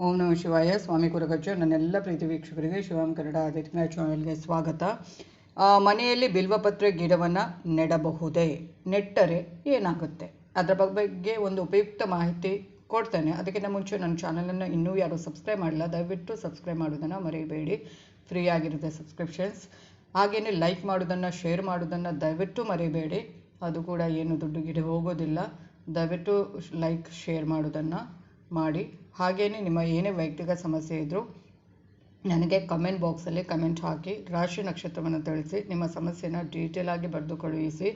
ಓಂ ನಮಃ ಶಿವಾಯ. ಸ್ವಾಮಿ ಕುರಗಚ್ಚು ನನ್ನೆಲ್ಲ ಪ್ರೀತಿ ವೀಕ್ಷಕರಿಗೆ ಶಿವಂ ಕನ್ನಡ ಆದಿತ್ಯ ಚಾನಲ್ಗೆ ಸ್ವಾಗತ. ಮನೆಯಲ್ಲಿ ಬಿಲ್ವಪತ್ರೆ ಗಿಡವನ್ನು ನೆಡಬಹುದೇ? ನೆಟ್ಟರೆ ಏನಾಗುತ್ತೆ? ಅದರ ಬಗ್ಗೆ ಒಂದು ಉಪಯುಕ್ತ ಮಾಹಿತಿ ಕೊಡ್ತೇನೆ. ಅದಕ್ಕಿಂತ ಮುಂಚೆ ನನ್ನ ಚಾನಲನ್ನು ಇನ್ನೂ ಯಾರು ಸಬ್ಸ್ಕ್ರೈಬ್ ಮಾಡಿಲ್ಲ, ದಯವಿಟ್ಟು ಸಬ್ಸ್ಕ್ರೈಬ್ ಮಾಡೋದನ್ನು ಮರೆಯಬೇಡಿ ಫ್ರೀ ಆಗಿರುತ್ತೆ ಸಬ್ಸ್ಕ್ರಿಪ್ಷನ್ಸ್. ಹಾಗೆಯೇ ಲೈಕ್ ಮಾಡೋದನ್ನು ಶೇರ್ ಮಾಡೋದನ್ನು ದಯವಿಟ್ಟು ಮರೆಯಬೇಡಿ ಅದು ಕೂಡ ಏನು ದುಡ್ಡು ಗಿಡ ಹೋಗೋದಿಲ್ಲ. ದಯವಿಟ್ಟು ಲೈಕ್, ಶೇರ್ ಮಾಡೋದನ್ನು ಮಾಡಿ. ಹಾಗೆಯೇ ನಿಮ್ಮ ಏನೇ ವೈಯಕ್ತಿಕ ಸಮಸ್ಯೆ ಇದ್ದರೂ ನನಗೆ ಕಮೆಂಟ್ ಬಾಕ್ಸಲ್ಲಿ ಕಮೆಂಟ್ ಹಾಕಿ. ರಾಶಿ ನಕ್ಷತ್ರವನ್ನು ತಿಳಿಸಿ, ನಿಮ್ಮ ಸಮಸ್ಯೆನ ಡೀಟೇಲಾಗಿ ಬರೆದು ಕಳುಹಿಸಿ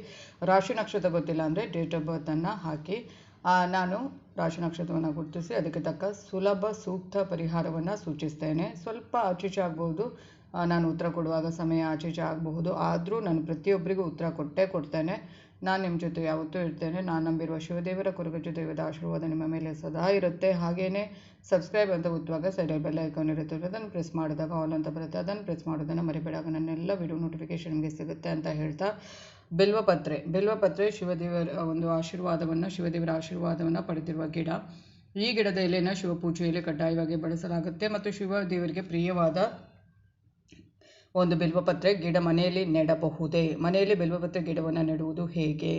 ರಾಶಿ ನಕ್ಷತ್ರ ಗೊತ್ತಿಲ್ಲ ಅಂದರೆ ಡೇಟ್ ಆಫ್ ಬರ್ತನ್ನು ಹಾಕಿ. ನಾನು ರಾಶಿ ನಕ್ಷತ್ರವನ್ನು ಗುರುತಿಸಿ ಅದಕ್ಕೆ ತಕ್ಕ ಸುಲಭ ಸೂಕ್ತ ಪರಿಹಾರವನ್ನು ಸೂಚಿಸ್ತೇನೆ. ಸ್ವಲ್ಪ ಆಚೀಚೆ ಆಗ್ಬೋದು. ನಾನು ಉತ್ತರ ಕೊಡುವಾಗ ಸಮಯ ಆಚೀಚೆ ಆಗಬಹುದು. ಆದರೂ ನಾನು ಪ್ರತಿಯೊಬ್ಬರಿಗೂ ಉತ್ತರ ಕೊಟ್ಟೇ ಕೊಡ್ತೇನೆ. ನಾನು ನಿಮ್ಮ ಜೊತೆ ಯಾವತ್ತೂ ಇರ್ತೇನೆ ನಾನು ನಂಬಿರುವ ಶಿವದೇವರ ಕುರುಗಜ್ಜು ದೇವದ ಆಶೀರ್ವಾದ ನಿಮ್ಮ ಮೇಲೆ ಸದಾ ಇರುತ್ತೆ. ಹಾಗೆಯೇ ಸಬ್ಸ್ಕ್ರೈಬ್ ಅಂತ ಒತ್ತುವಾಗ ಸೈಡಲ್ಲಿ ಬೆಲ್ ಐಕಾನ್ ಇರುತ್ತೆ ಅದನ್ನು ಪ್ರೆಸ್ ಮಾಡಿದಾಗ ಆಲ್ ಅಂತ ಬರುತ್ತೆ. ಅದನ್ನು ಪ್ರೆಸ್ ಮಾಡೋದನ್ನು ಮರಿಬೇಡಾಗ ನನ್ನೆಲ್ಲ ವಿಡಿಯೋ ನೋಟಿಫಿಕೇಶನ್ ನಿಮಗೆ ಸಿಗುತ್ತೆ ಅಂತ ಹೇಳ್ತಾ ಬಿಲ್ವಪತ್ರೆ. ಬಿಲ್ವಪತ್ರೆ ಶಿವದೇವರ ಒಂದು ಆಶೀರ್ವಾದವನ್ನು, ಶಿವದೇವರ ಆಶೀರ್ವಾದವನ್ನು ಪಡೆದಿರುವ ಗಿಡ. ಈ ಗಿಡದ ಎಲೆನ ಶಿವಪೂಜೆಯಲ್ಲಿ ಕಡ್ಡಾಯವಾಗಿ ಬಳಸಲಾಗುತ್ತೆ ಮತ್ತು ಶಿವದೇವರಿಗೆ ಪ್ರಿಯವಾದ ಒಂದು ಬಿಲ್ವಪತ್ರೆ ಗಿಡ ಮನೆಯಲ್ಲಿ ನೆಡಬಹುದೇ? ಮನೆಯಲ್ಲಿ ಬಿಲ್ವಪತ್ರೆ ಗಿಡವನ್ನು ನೆಡುವುದು ಹೇಗೆ?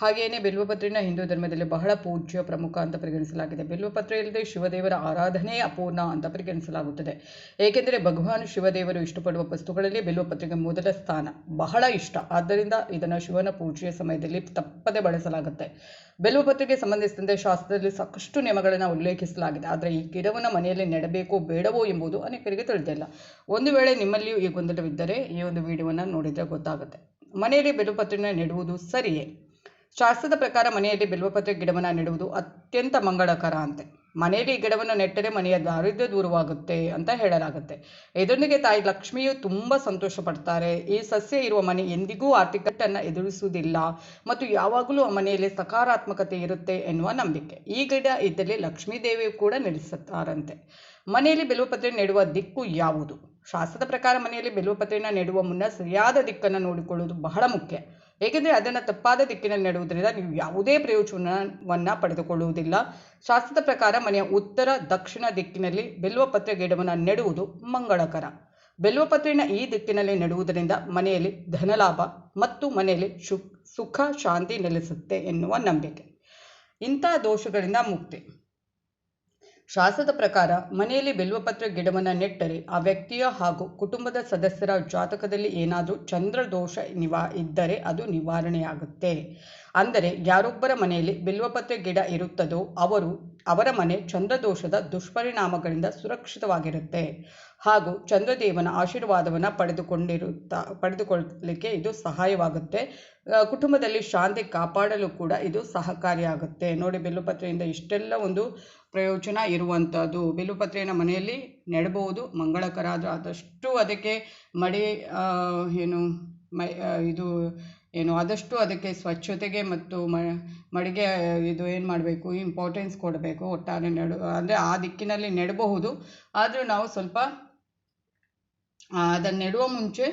ಹಾಗೆಯೇ ಬಿಲ್ವಪತ್ರೆನ ಹಿಂದೂ ಧರ್ಮದಲ್ಲಿ ಬಹಳ ಪೂಜ್ಯ ಪ್ರಮುಖ ಅಂತ ಪರಿಗಣಿಸಲಾಗಿದೆ. ಬಿಲ್ವಪತ್ರೆ ಇಲ್ಲದೆ ಶಿವದೇವರ ಆರಾಧನೆ ಅಪೂರ್ಣ ಅಂತ ಪರಿಗಣಿಸಲಾಗುತ್ತದೆ. ಏಕೆಂದರೆ ಭಗವಾನ್ ಶಿವದೇವರು ಇಷ್ಟಪಡುವ ವಸ್ತುಗಳಲ್ಲಿ ಬಿಲ್ವಪತ್ರೆಗೆ ಮೊದಲ ಸ್ಥಾನ, ಬಹಳ ಇಷ್ಟ. ಆದ್ದರಿಂದ ಇದನ್ನು ಶಿವನ ಪೂಜೆಯ ಸಮಯದಲ್ಲಿ ತಪ್ಪದೆ ಬಳಸಲಾಗುತ್ತೆ. ಬೆಲ್ವಪತ್ರೆಗೆ ಸಂಬಂಧಿಸಿದಂತೆ ಶಾಸ್ತ್ರದಲ್ಲಿ ಸಾಕಷ್ಟು ನಿಯಮಗಳನ್ನು ಉಲ್ಲೇಖಿಸಲಾಗಿದೆ. ಆದರೆ ಈ ಗಿಡವನ್ನು ಮನೆಯಲ್ಲಿ ನೆಡಬೇಕೋ ಬೇಡವೋ ಎಂಬುದು ಅನೇಕರಿಗೆ ತಿಳಿದಿಲ್ಲ ಒಂದು ವೇಳೆ ನಿಮ್ಮಲ್ಲಿಯೂ ಈ ಗೊಂದಲವಿದ್ದರೆ ಈ ಒಂದು ವಿಡಿಯೋವನ್ನು ನೋಡಿದರೆ ಗೊತ್ತಾಗುತ್ತೆ. ಮನೆಯಲ್ಲಿ ಬೆಲ್ವಪತ್ರೆನ ನೆಡುವುದು ಸರಿಯೇ? ಶಾಸ್ತ್ರದ ಪ್ರಕಾರ ಮನೆಯಲ್ಲಿ ಬಿಲ್ವಪತ್ರೆ ಗಿಡವನ್ನು ನೆಡುವುದು ಅತ್ಯಂತ ಮಂಗಳಕರ ಅಂತೆ. ಮನೆಯಲ್ಲಿ ಗಿಡವನ್ನು ನೆಟ್ಟರೆ ಮನೆಯ ದಾರಿದ್ರ್ಯ ದೂರವಾಗುತ್ತೆ ಅಂತ ಹೇಳಲಾಗುತ್ತೆ. ಇದರೊಂದಿಗೆ ತಾಯಿ ಲಕ್ಷ್ಮಿಯು ತುಂಬ ಸಂತೋಷ ಪಡ್ತಾರೆ ಈ ಸಸ್ಯ ಇರುವ ಮನೆ ಎಂದಿಗೂ ಆರ್ಥಿಕಟ್ಟನ್ನು ಎದುರಿಸುವುದಿಲ್ಲ ಮತ್ತು ಯಾವಾಗಲೂ ಆ ಮನೆಯಲ್ಲಿ ಸಕಾರಾತ್ಮಕತೆ ಇರುತ್ತೆ ಎನ್ನುವ ನಂಬಿಕೆ. ಈ ಗಿಡ ಇದ್ದಲ್ಲಿ ಲಕ್ಷ್ಮೀ ದೇವಿಯು ಕೂಡ ನೆಲೆಸುತ್ತಾರಂತೆ. ಮನೆಯಲ್ಲಿ ಬೆಲುವಪತ್ರೆ ನೆಡುವ ದಿಕ್ಕು ಯಾವುದು? ಶಾಸ್ತ್ರದ ಪ್ರಕಾರ ಮನೆಯಲ್ಲಿ ಬೆಲುವಪತ್ರೆಯನ್ನು ನೆಡುವ ಮುನ್ನ ಸರಿಯಾದ ದಿಕ್ಕನ್ನು ನೋಡಿಕೊಳ್ಳುವುದು ಬಹಳ ಮುಖ್ಯ. ಏಕೆಂದರೆ ಅದನ್ನು ತಪ್ಪಾದ ದಿಕ್ಕಿನಲ್ಲಿ ನೆಡುವುದರಿಂದ ನೀವು ಯಾವುದೇ ಪ್ರಯೋಜನವನ್ನು ಪಡೆದುಕೊಳ್ಳುವುದಿಲ್ಲ. ಶಾಸ್ತ್ರದ ಪ್ರಕಾರ ಮನೆಯ ಉತ್ತರ, ದಕ್ಷಿಣ ದಿಕ್ಕಿನಲ್ಲಿ ಬೆಲ್ವಪತ್ರೆ ಗಿಡವನ್ನು ನೆಡುವುದು ಮಂಗಳಕರ. ಬೆಲ್ವಪತ್ರೆನ ಈ ದಿಕ್ಕಿನಲ್ಲಿ ನೆಡುವುದರಿಂದ ಮನೆಯಲ್ಲಿ ಧನಲಾಭ ಮತ್ತು ಮನೆಯಲ್ಲಿ ಶು, ಸುಖ, ಶಾಂತಿ ನೆಲೆಸುತ್ತೆ ಎನ್ನುವ ನಂಬಿಕೆ. ಇಂಥ ದೋಷಗಳಿಂದ ಮುಕ್ತಿ. ಶಾಸ್ತ್ರದ ಪ್ರಕಾರ ಮನೆಯಲ್ಲಿ ಬಿಲ್ವಪತ್ರೆ ಗಿಡವನ್ನು ನೆಟ್ಟರೆ ಆ ವ್ಯಕ್ತಿಯ ಹಾಗೂ ಕುಟುಂಬದ ಸದಸ್ಯರ ಜಾತಕದಲ್ಲಿ ಏನಾದರೂ ಚಂದ್ರದೋಷ ನಿವಾ ಇದ್ದರೆ ಅದು ನಿವಾರಣೆಯಾಗುತ್ತೆ. ಅಂದರೆ ಯಾರೊಬ್ಬರ ಮನೆಯಲ್ಲಿ ಬಿಲ್ವಪತ್ರೆ ಗಿಡ ಇರುತ್ತದೋ ಅವರು ಅವರ ಮನೆ ಚಂದ್ರದೋಷದ ದುಷ್ಪರಿಣಾಮಗಳಿಂದ ಸುರಕ್ಷಿತವಾಗಿರುತ್ತೆ. ಹಾಗೂ ಚಂದ್ರದೇವನ ಆಶೀರ್ವಾದವನ್ನು ಪಡೆದುಕೊಂಡಿರುತ್ತಾ, ಪಡೆದುಕೊಳ್ಳಲಿಕ್ಕೆ ಇದು ಸಹಾಯವಾಗುತ್ತೆ. ಕುಟುಂಬದಲ್ಲಿ ಶಾಂತಿ ಕಾಪಾಡಲು ಕೂಡ ಇದು ಸಹಕಾರಿಯಾಗುತ್ತೆ. ನೋಡಿ, ಬಿಲ್ವಪತ್ರೆಯಿಂದ ಇಷ್ಟೆಲ್ಲ ಒಂದು ಪ್ರಯೋಜನ ಇರುವಂಥದ್ದು ಬಿಲ್ಲುಪತ್ರೆಯನ್ನು ಮನೆಯಲ್ಲಿ ನೆಡಬಹುದು. ಮಂಗಳಕರ ಆದರೆ ಆದಷ್ಟು ಅದಕ್ಕೆ ಮಡಿ ಏನು, ಮೈ ಇದು, ಏನು, ಆದಷ್ಟು ಅದಕ್ಕೆ ಸ್ವಚ್ಛತೆಗೆ ಮತ್ತು ಮ, ಮಡಿಗೆ ಇದು ಏನು ಮಾಡಬೇಕು? ಇಂಪಾರ್ಟೆನ್ಸ್ ಕೊಡಬೇಕು ಒಟ್ಟಾರೆ ನೆಡು, ಅಂದರೆ ಆ ದಿಕ್ಕಿನಲ್ಲಿ ನೆಡಬಹುದು. ಆದರೂ ನಾವು ಸ್ವಲ್ಪ ಅದನ್ನು ನೆಡುವ ಮುಂಚೆ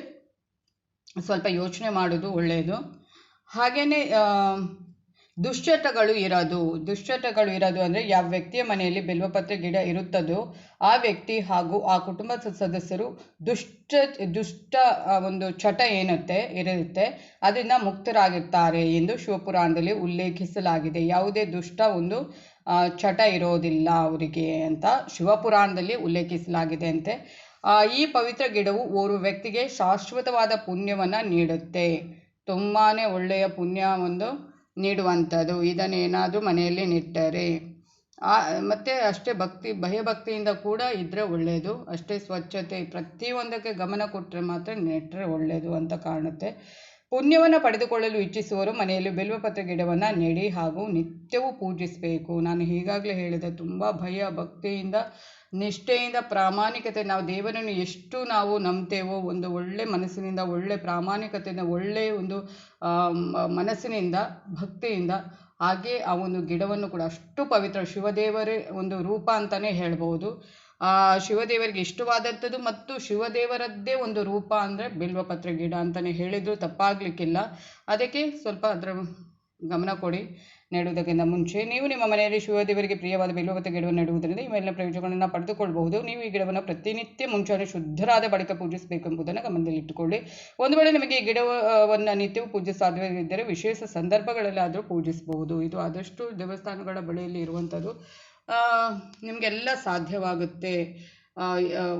ಸ್ವಲ್ಪ ಯೋಚನೆ ಮಾಡೋದು ಒಳ್ಳೆಯದು ಹಾಗೆಯೇ ದುಶ್ಚಟಗಳು ಇರೋದು. ದುಶ್ಚಟಗಳು ಇರೋದು ಅಂದರೆ ಯಾವ ವ್ಯಕ್ತಿಯ ಮನೆಯಲ್ಲಿ ಬಿಲ್ವಪತ್ರೆ ಗಿಡ ಇರುತ್ತದೋ ಆ ವ್ಯಕ್ತಿ ಹಾಗೂ ಆ ಕುಟುಂಬದ ಸದಸ್ಯರು ದುಷ್ಟ ದುಷ್ಟ ಒಂದು ಚಟ ಏನುತ್ತೆ, ಇರುತ್ತೆ. ಅದರಿಂದ ಮುಕ್ತರಾಗಿರ್ತಾರೆ ಎಂದು ಶಿವಪುರಾಣದಲ್ಲಿ ಉಲ್ಲೇಖಿಸಲಾಗಿದೆ. ಯಾವುದೇ ದುಷ್ಟ ಒಂದು ಚಟ ಇರೋದಿಲ್ಲ ಅವರಿಗೆ ಅಂತ ಶಿವಪುರಾಣದಲ್ಲಿ ಉಲ್ಲೇಖಿಸಲಾಗಿದೆ ಅಂತೆ ಈ ಪವಿತ್ರ ಗಿಡವು ಓರ್ವ ವ್ಯಕ್ತಿಗೆ ಶಾಶ್ವತವಾದ ಪುಣ್ಯವನ್ನು ನೀಡುತ್ತೆ. ತುಂಬಾ ಒಳ್ಳೆಯ ಪುಣ್ಯ ಒಂದು ನೀಡುವಂಥದ್ದು. ಇದನ್ನೇನಾದರೂ ಮನೆಯಲ್ಲಿ ನೆಟ್ಟರೆ. ಆ, ಮತ್ತು ಅಷ್ಟೇ ಭಕ್ತಿ, ಭಯಭಕ್ತಿಯಿಂದ ಕೂಡ ಇದ್ದರೆ ಒಳ್ಳೆಯದು ಅಷ್ಟೇ ಸ್ವಚ್ಛತೆ, ಪ್ರತಿಯೊಂದಕ್ಕೆ ಗಮನ ಕೊಟ್ಟರೆ ಮಾತ್ರ ನೆಟ್ಟರೆ ಒಳ್ಳೆಯದು ಅಂತ ಕಾಣುತ್ತೆ. ಪುಣ್ಯವನ್ನು ಪಡೆದುಕೊಳ್ಳಲು ಇಚ್ಛಿಸುವವರು ಮನೆಯಲ್ಲಿ ಬಿಲ್ವಪತ್ರ ಗಿಡವನ್ನು ನೆಡಿ ಹಾಗೂ ನಿತ್ಯವೂ ಪೂಜಿಸಬೇಕು. ನಾನು ಈಗಾಗಲೇ ಹೇಳಿದೆ, ತುಂಬ ಭಯ, ಭಕ್ತಿಯಿಂದ, ನಿಷ್ಠೆಯಿಂದ, ಪ್ರಾಮಾಣಿಕತೆ, ನಾವು ದೇವರನ್ನು ಎಷ್ಟು ನಾವು ನಂಬ್ತೇವೋ, ಒಂದು ಒಳ್ಳೆ ಮನಸ್ಸಿನಿಂದ, ಒಳ್ಳೆ ಪ್ರಾಮಾಣಿಕತೆಯಿಂದ ಒಳ್ಳೆಯ ಒಂದು ಮನಸ್ಸಿನಿಂದ, ಭಕ್ತಿಯಿಂದ ಹಾಗೆ ಆ ಒಂದು ಗಿಡವನ್ನು ಕೂಡ ಅಷ್ಟು ಪವಿತ್ರ ಶಿವದೇವರೇ ಒಂದು ರೂಪ ಅಂತಲೇ ಹೇಳ್ಬೋದು. ಶಿವದೇವರಿಗೆ ಇಷ್ಟವಾದಂಥದ್ದು ಮತ್ತು ಶಿವದೇವರದ್ದೇ ಒಂದು ರೂಪ ಅಂದರೆ ಬಿಲ್ವಪತ್ರೆ ಗಿಡ ಅಂತಲೇ ಹೇಳಿದರೂ, ತಪ್ಪಾಗಲಿಕ್ಕಿಲ್ಲ. ಅದಕ್ಕೆ ಸ್ವಲ್ಪ ಅದರ ಗಮನ ಕೊಡಿ, ನೆಡುವುದಕ್ಕಿಂತ ಮುಂಚೆ. ನೀವು ನಿಮ್ಮ ಮನೆಯಲ್ಲಿ ಶಿವದೇವರಿಗೆ ಪ್ರಿಯವಾದ ಬಿಲ್ವಪತ್ರ ಗಿಡವನ್ನು ನೆಡುವುದರಿಂದ ಇವೆಲ್ಲ ಪ್ರಯೋಜನಗಳನ್ನ ಪಡೆದುಕೊಳ್ಳಬಹುದು ನೀವು ಈ ಗಿಡವನ್ನು ಪ್ರತಿನಿತ್ಯ ಮುಂಚಾನೆ ಶುದ್ಧರಾದ ಬಳಿಕ ಪೂಜಿಸಬೇಕೆಂಬುದನ್ನು ಗಮನದಲ್ಲಿಟ್ಟುಕೊಳ್ಳಿ ಒಂದು ವೇಳೆ ನಿಮಗೆ ಈ ಗಿಡವನ್ನು ನಿತ್ಯವೂ ಪೂಜೆ ಸಾಧ್ಯವಿದ್ದರೆ ವಿಶೇಷ ಸಂದರ್ಭಗಳಲ್ಲಿ ಆದರೂ ಪೂಜಿಸಬಹುದು. ಇದು ಆದಷ್ಟು ದೇವಸ್ಥಾನಗಳ ಬಳಿಯಲ್ಲಿ ಇರುವಂಥದ್ದು. ನಿಮಗೆಲ್ಲ ಸಾಧ್ಯವಾಗುತ್ತೆ.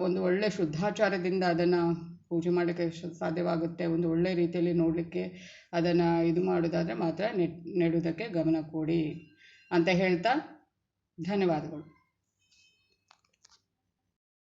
ಒಂದು ಒಳ್ಳೆ ಶುದ್ಧಾಚಾರದಿಂದ ಅದನ್ನು ಪೂಜೆ ಮಾಡೋಕ್ಕೆ ಸಾಧ್ಯವಾಗುತ್ತೆ. ಒಂದು ಒಳ್ಳೆ ರೀತಿಯಲ್ಲಿ ನೋಡಲಿಕ್ಕೆ ಅದನ್ನು ಇದು ಮಾಡೋದಾದರೆ ಮಾತ್ರ ನೆಟ್, ನೆಡುವುದಕ್ಕೆ ಗಮನ ಕೊಡಿ ಅಂತ ಹೇಳ್ತಾ ಧನ್ಯವಾದಗಳು.